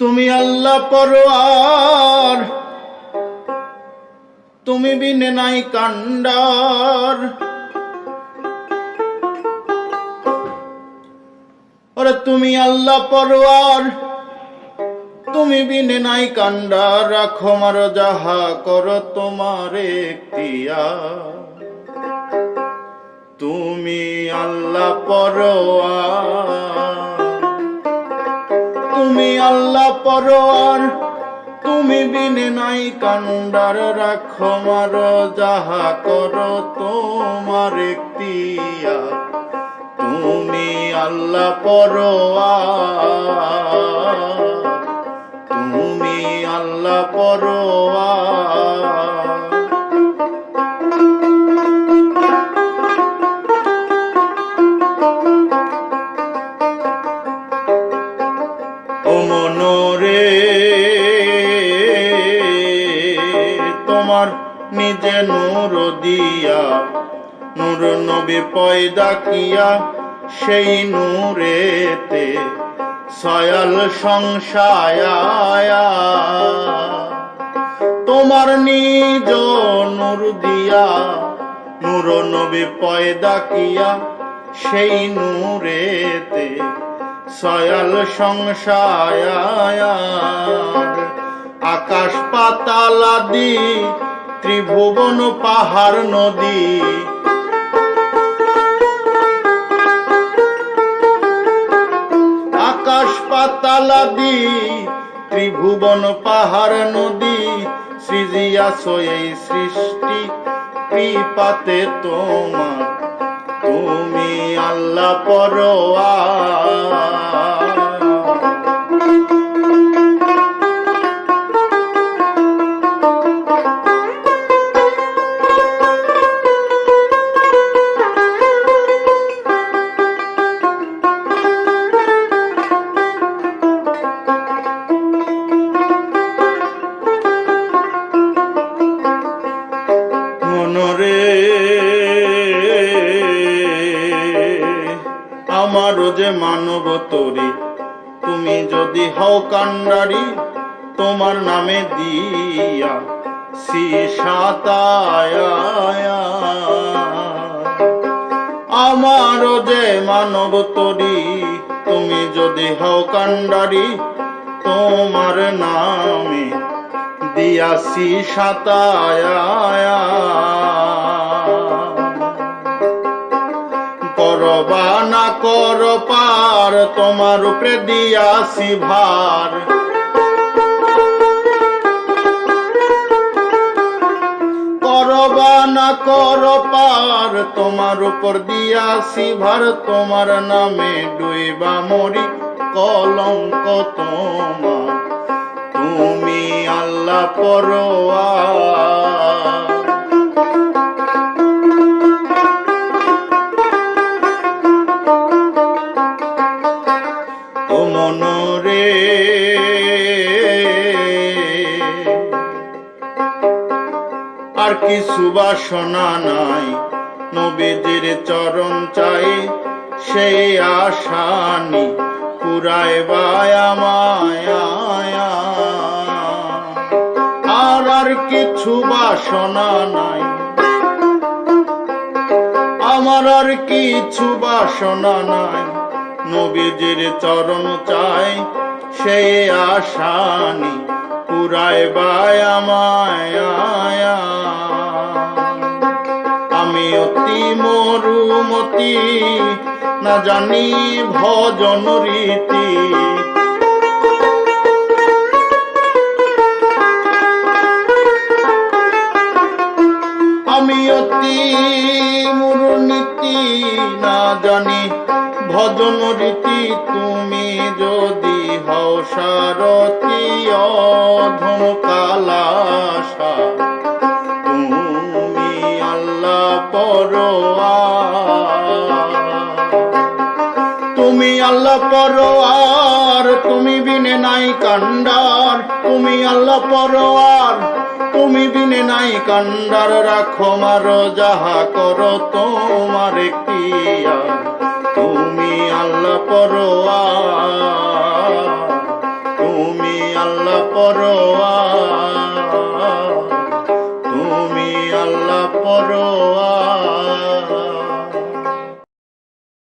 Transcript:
তুমি আল্লাহ পরোয়ার, তুমি বিনে নাই কান্ডার ওরে তুমি আল্লাহ পরোয়ার, তুমি বিনে নাই কান্ডার রাখো মার যাহা কর তোমার এখতিয়ার। তুমি আল্লাহ পরোয়ার। তুমি আল্লাহ পরোয়ার। তুমি বিনে নাই কান্ডার, রাখো মার, যাহা কর তোমার একটি তুমি আল্লাহ পরোয়ার। তুমি আল্লাহ পরোয়ার। নিজে নূর দিয়া, নূর নবী পয়দা কিয়া, সেই নূরেতে সয়াল সংসায়া তোমার নিজ নূর দিয়া, নূর নবী পয়দা কিয়া, সেই নূরেতে সয়াল সংসায়ার আকাশ পাতাল আদি ত্রিভুবন পাহাড় নদী। আকাশ পাতাল আদি ত্রিভুবন পাহাড় নদী সৃজিয়াছ এই সৃষ্টি কৃপাতে তোমার। তুমি আল্লাহ পরোয়া। আমারও যে মানব তরি। তুমি যদি হও কান্ডারি, তোমার নামে দিয়া আমারও যে মানব তরি, তুমি যদি হও কান্ডারি, তোমার নামে দিয়া দিয়াছি সাতায়া করবা না কর পার, তোমার উপরে দিয়াছি ভার। করবা না কর পার, তোমার উপর দিয়াছি ভার, তোমার নামে ডুইবা মরি কলঙ্ক তোমার। তুমি আল্লাহ পরোয়া। আর কিছু বাসনা নাই। নবীজির চরণ চাই, সেই আশানি পুরায় বায়া মায়া। আর আর কিছু বাসনা নাই। আমার আর কিছু বাসনা নাই। নবীজির চরণ চাই, সেই আশানি পুরায় বায়া মায়া। মরুমতি না জানি ভজন রীতি। আমি অতি মুরনীতি না জানি ভজন রীতি, তুমি যদি হও সারথি অধম কালাসা তুমি আল্লাহ পরোয়ার, তুমি বিনে নাই কান্ডার। তুমি আল্লাহ পরোয়ার, তুমি বিনে নাই কান্ডার। রাখো মার, যাহা করো তোমার এখতিয়ার। তুমি আল্লাহ পরোয়া তুমি আল্লাহ পরোয়ার। তুমি আল্লাহ পরোয়ার।